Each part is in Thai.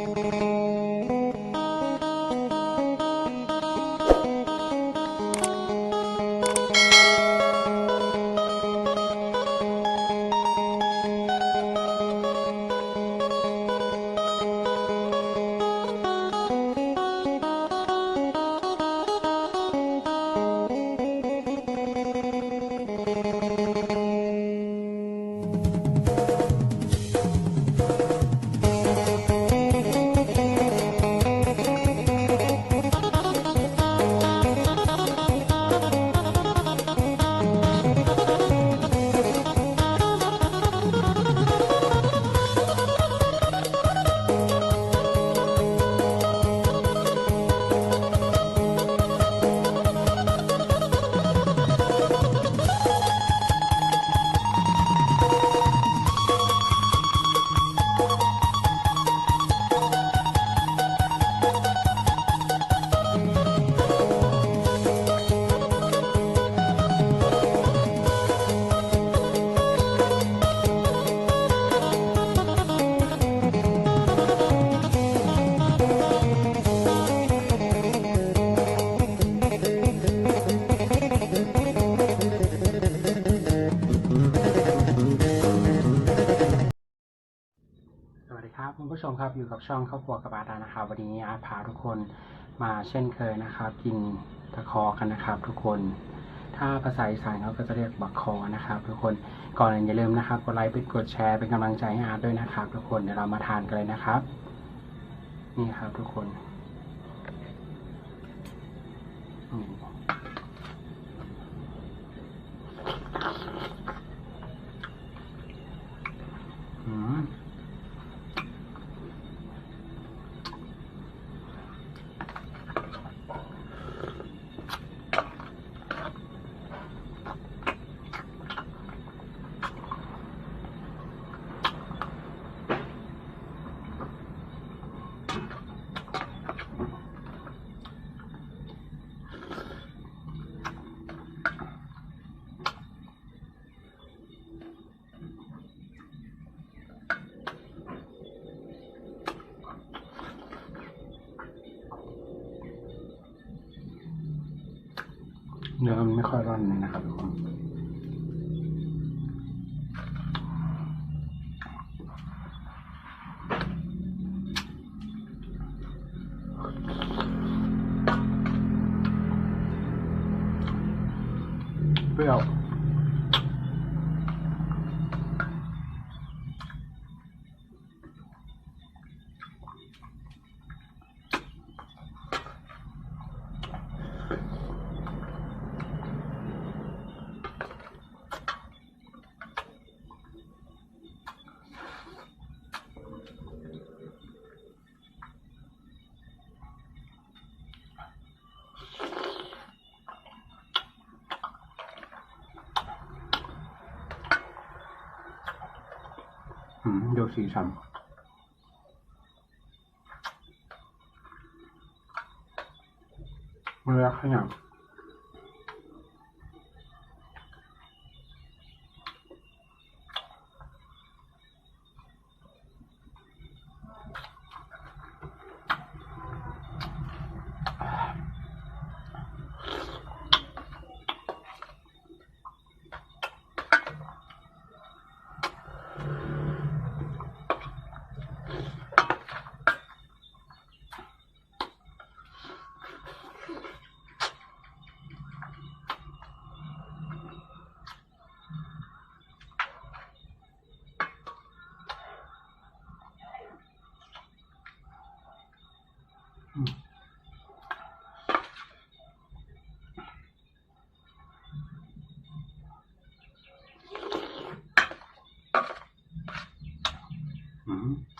ส อยู่กับช่องครอบครัวกับอาดานะครับ วันนี้อาร์ตพาทุกคนมาเช่นเคยนะครับ กินตะคอกันนะครับ ทุกคน ถ้าภาษาอีสานเขาก็จะเรียกบักคอนะครับ ทุกคนก่อนอื่นอย่าลืมนะครับกดไลค์เป็นกดแชร์เป็นกำลังใจให้อาร์ตด้วยนะครับ ทุกคนเดี๋ยวเรามาทานกันเลยนะครับ นี่ครับทุกคนอืมอืม เนื้อมันไม่ค่อยร่อนเลยนะครับทุกคนเปรี้ยว อืมดูสีสัน เ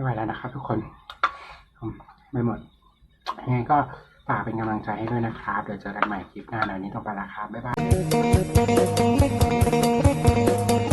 ไม่ไหวแล้วนะครับทุกคนไม่หมดยังไงก็ฝากเป็นกำลังใจให้ด้วยนะครับ เดี๋ยวเจอกันใหม่คลิปหน้าเดี๋ยวนี้ต้องไปและครับ บ๊ายบาย